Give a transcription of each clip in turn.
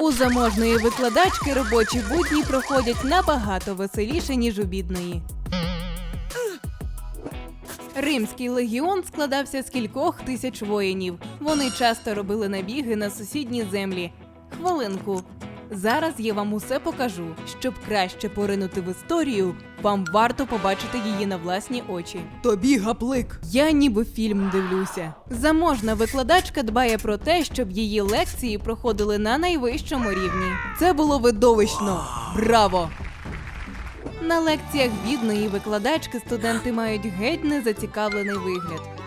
У заможної викладачки робочі будні проходять набагато веселіше, ніж у бідної. Римський легіон складався з кількох тисяч воїнів. Вони часто робили набіги на сусідні землі. Хвилинку. Зараз я вам усе покажу. Щоб краще поринути в історію, вам варто побачити її на власні очі. Тобі гаплик. Я ніби фільм дивлюся. Заможна викладачка дбає про те, щоб її лекції проходили на найвищому рівні. Це було видовищно. Браво! На лекціях бідної викладачки студенти мають геть незацікавлений вигляд.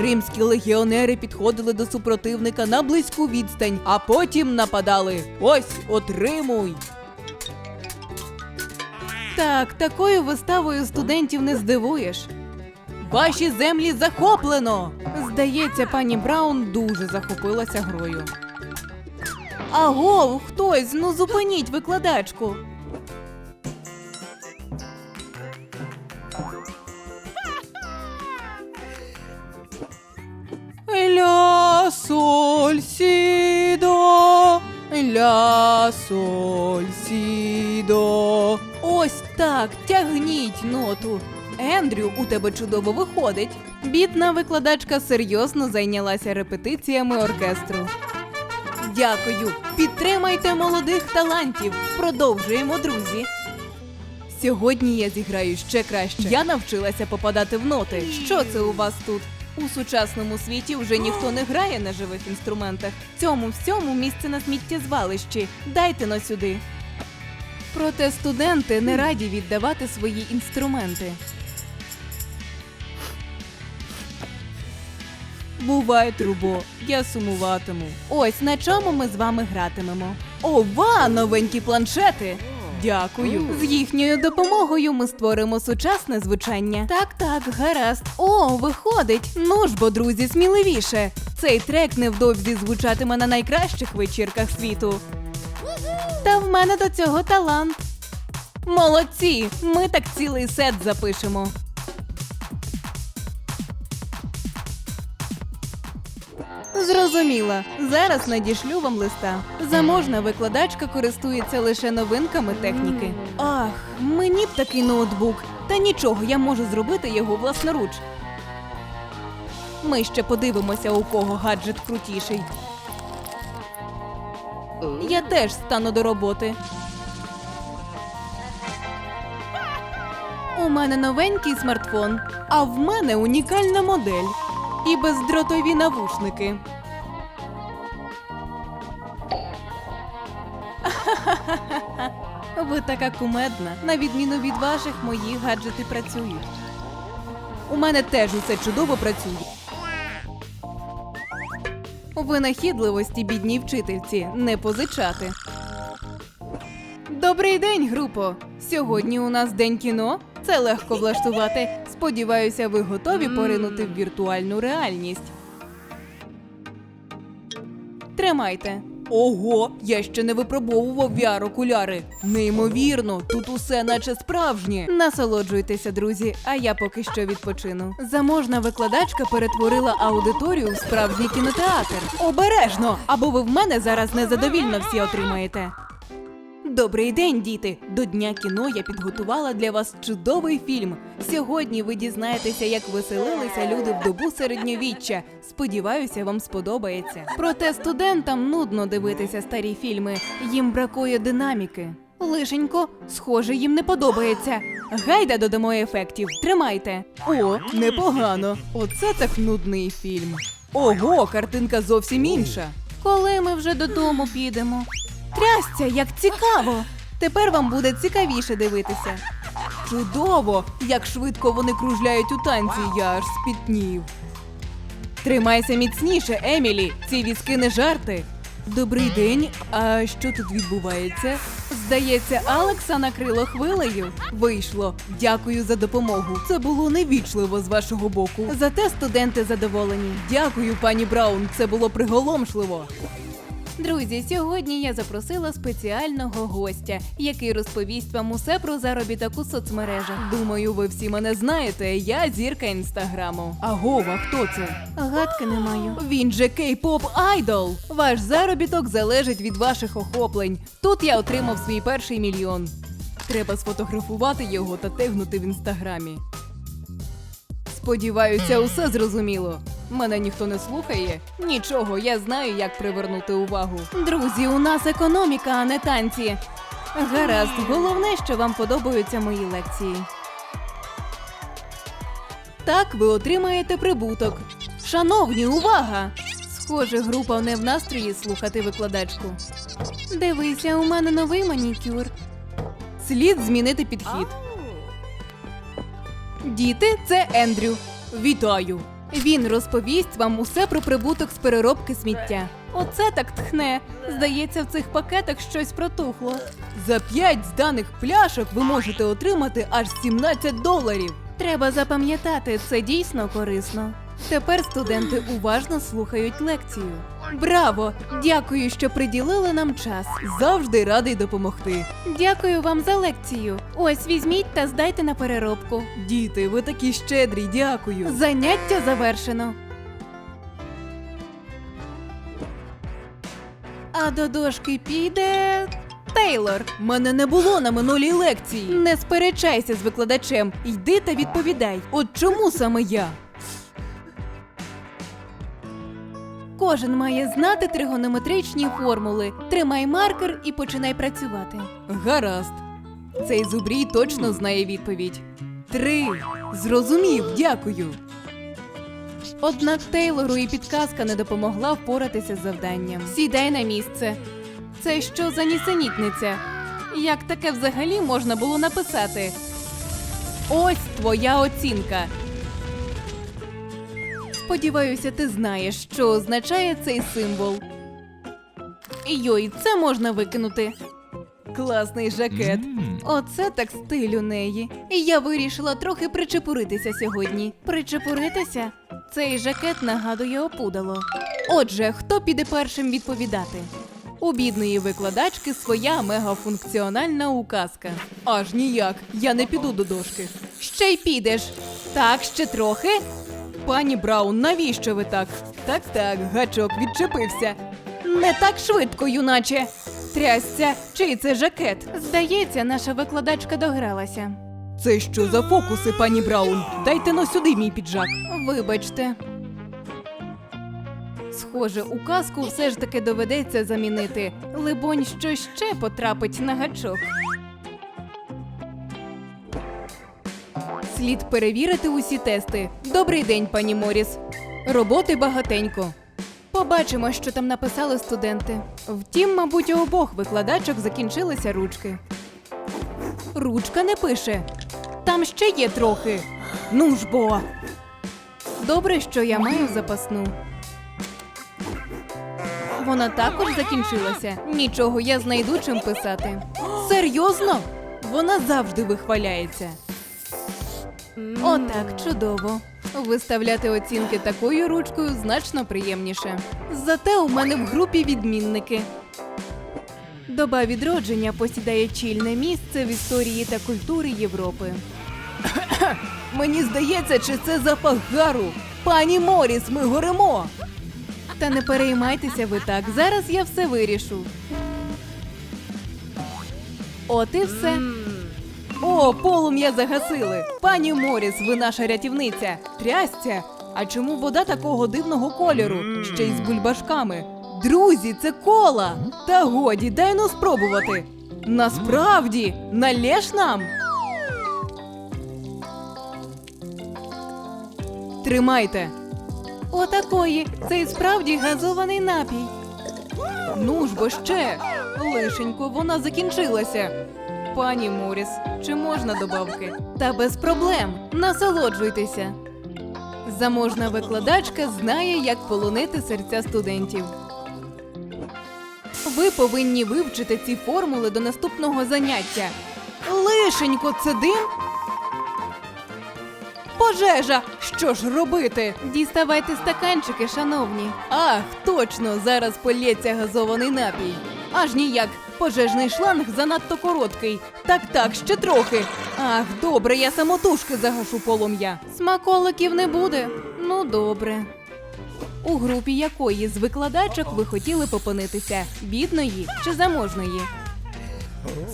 Римські легіонери підходили до супротивника на близьку відстань, а потім нападали. Ось, отримуй. Так, такою виставою студентів не здивуєш. Ваші землі захоплено! Здається, пані Браун дуже захопилася грою. Аго, хтось, ну зупиніть викладачку. Ля соль сі до. Ось так, тягніть ноту. Ендрю, у тебе чудово виходить. Бідна викладачка серйозно зайнялася репетиціями оркестру. Дякую. Підтримайте молодих талантів. Продовжуємо, друзі. Сьогодні я зіграю ще краще. Я навчилася попадати в ноти. Що це у вас тут? У сучасному світі вже ніхто не грає на живих інструментах. Цьому всьому місце на сміттєзвалищі. Дайте но сюди. Проте студенти не раді віддавати свої інструменти. Бувай, трубо, я сумуватиму. Ось на чому ми з вами гратимемо. Ова, новенькі планшети! Дякую. З їхньою допомогою ми створимо сучасне звучання. Так, так, гаразд. О, виходить. Ну ж бо, друзі, сміливіше. Цей трек невдовзі звучатиме на найкращих вечірках світу. Та в мене до цього талант. Молодці! Ми так цілий сет запишемо. Зрозуміла. Зараз надішлю вам листа. Заможна викладачка користується лише новинками техніки. Ах, мені б такий ноутбук. Та нічого, я можу зробити його власноруч. Ми ще подивимося, у кого гаджет крутіший. Я теж стану до роботи. У мене новенький смартфон, а в мене унікальна модель. І бездротові навушники. Ви така кумедна. На відміну від ваших, мої гаджети працюють. У мене теж усе чудово працює. Винахідливості бідній вчительці не позичати. Добрий день, групо! Сьогодні у нас день кіно. Це легко влаштувати. Сподіваюся, ви готові поринути в віртуальну реальність. Тримайте. Ого, я ще не випробовував VR-окуляри. Неймовірно, тут усе наче справжнє. Насолоджуйтеся, друзі, а я поки що відпочину. Заможна викладачка перетворила аудиторію в справжній кінотеатр. Обережно! Або ви в мене зараз незадовільно всі отримаєте. Добрий день, діти! До дня кіно я підготувала для вас чудовий фільм. Сьогодні ви дізнаєтеся, як веселилися люди в добу середньовіччя. Сподіваюся, вам сподобається. Проте студентам нудно дивитися старі фільми. Їм бракує динаміки. Лишенько, схоже, їм не подобається. Гайда додамо ефектів. Тримайте. О, непогано. Оце так нудний фільм. Ого, картинка зовсім інша. Коли ми вже додому підемо? Трясця, як цікаво! Тепер вам буде цікавіше дивитися. Чудово! Як швидко вони кружляють у танці, я аж спітнів. Тримайся міцніше, Емілі. Ці візки не жарти. Добрий день. А що тут відбувається? Здається, Алекса накрило хвилею. Вийшло. Дякую за допомогу. Це було невічливо з вашого боку. Зате студенти задоволені. Дякую, пані Браун. Це було приголомшливо. Друзі, сьогодні я запросила спеціального гостя, який розповість вам усе про заробіток у соцмережах. Думаю, ви всі мене знаєте. Я зірка інстаграму. Агова, хто це? Гадки не маю. Він же кей-поп айдол. Ваш заробіток залежить від ваших охоплень. Тут я отримав свій перший мільйон. Треба сфотографувати його та тегнути в інстаграмі. Сподіваюся, усе зрозуміло. Мене ніхто не слухає. Нічого, я знаю, як привернути увагу. Друзі, у нас економіка, а не танці. Гаразд, головне, що вам подобаються мої лекції. Так ви отримаєте прибуток. Шановні, увага! Схоже, група не в настрої слухати викладачку. Дивися, у мене новий манікюр. Слід змінити підхід. Діти, це Ендрю. Вітаю. Він розповість вам усе про прибуток з переробки сміття. Оце так тхне. Здається, в цих пакетах щось протухло. За 5 зданих пляшок ви можете отримати аж 17 доларів. Треба запам'ятати, це дійсно корисно. Тепер студенти уважно слухають лекцію. Браво! Дякую, що приділили нам час. Завжди радий допомогти. Дякую вам за лекцію. Ось візьміть та здайте на переробку. Діти, ви такі щедрі, дякую. Заняття завершено. А до дошки піде. Тейлор, мене не було на минулій лекції. Не сперечайся з викладачем. Йди та відповідай. От чому саме я? Кожен має знати тригонометричні формули. Тримай маркер і починай працювати. Гаразд. Цей зубрій точно знає відповідь. Три. Зрозумів, дякую. Однак Тейлору і підказка не допомогла впоратися з завданням. Сідай на місце. Це що за нісенітниця? Як таке взагалі можна було написати? Ось твоя оцінка. Сподіваюся, ти знаєш, що означає цей символ. Йой, це можна викинути. Класний жакет. Оце так стиль у неї. І я вирішила трохи причепуритися сьогодні. Причепуритися? Цей жакет нагадує опудало. Отже, хто піде першим відповідати? У бідної викладачки своя мегафункціональна указка. Аж ніяк, я не піду до дошки. Ще й підеш. Так, ще трохи. Пані Браун, навіщо ви так? Так, так, гачок відчепився. Не так швидко, юначе. Трясця, чий це жакет? Здається, наша викладачка догралася. Це що за фокуси, пані Браун? Дайте но сюди мій піджак. Вибачте. Схоже, указку все ж таки доведеться замінити. Либонь, що ще потрапить на гачок. Слід перевірити усі тести. Добрий день, пані Моріс. Роботи багатенько. Побачимо, що там написали студенти. Втім, мабуть, у обох викладачок закінчилися ручки. Ручка не пише. Там ще є трохи. Ну ж бо. Добре, що я маю запасну. Вона також закінчилася. Нічого, я знайду чим писати. Серйозно? Вона завжди вихваляється. Отак, чудово. Виставляти оцінки такою ручкою значно приємніше. Зате у мене в групі відмінники. Доба відродження посідає чільне місце в історії та культури Європи. Мені здається, чи це запах гару. Пані Моріс, ми горимо. Та не переймайтеся ви так. Зараз я все вирішу. От і все. О, полум'я загасили. Пані Моріс, ви наша рятівниця. Трясця. А чому вода такого дивного кольору? Ще й з бульбашками. Друзі, це кола. Та годі, дай ну спробувати. Насправді, налєш нам. Тримайте. Отакої. Це і справді газований напій. Ну ж бо ще. Лишенько, вона закінчилася. Пані Моріс, чи можна добавки? Та без проблем. Насолоджуйтеся. Заможна викладачка знає, як полонити серця студентів. Ви повинні вивчити ці формули до наступного заняття. Лишенько, це дим? Пожежа! Що ж робити? Діставайте стаканчики, шановні. Ах, точно, зараз полється газований напій. Аж ніяк. Пожежний шланг занадто короткий. Так, так, ще трохи. Ах, добре, я самотужки загашу полум'я. Смаколиків не буде. Ну, добре. У групі якої з викладачок ви хотіли попинитися? Бідної чи заможної?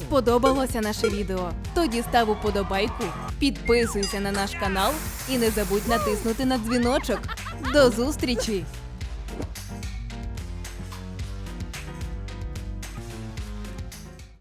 Сподобалося наше відео? Тоді став уподобайку, підписуйся на наш канал і не забудь натиснути на дзвіночок. До зустрічі!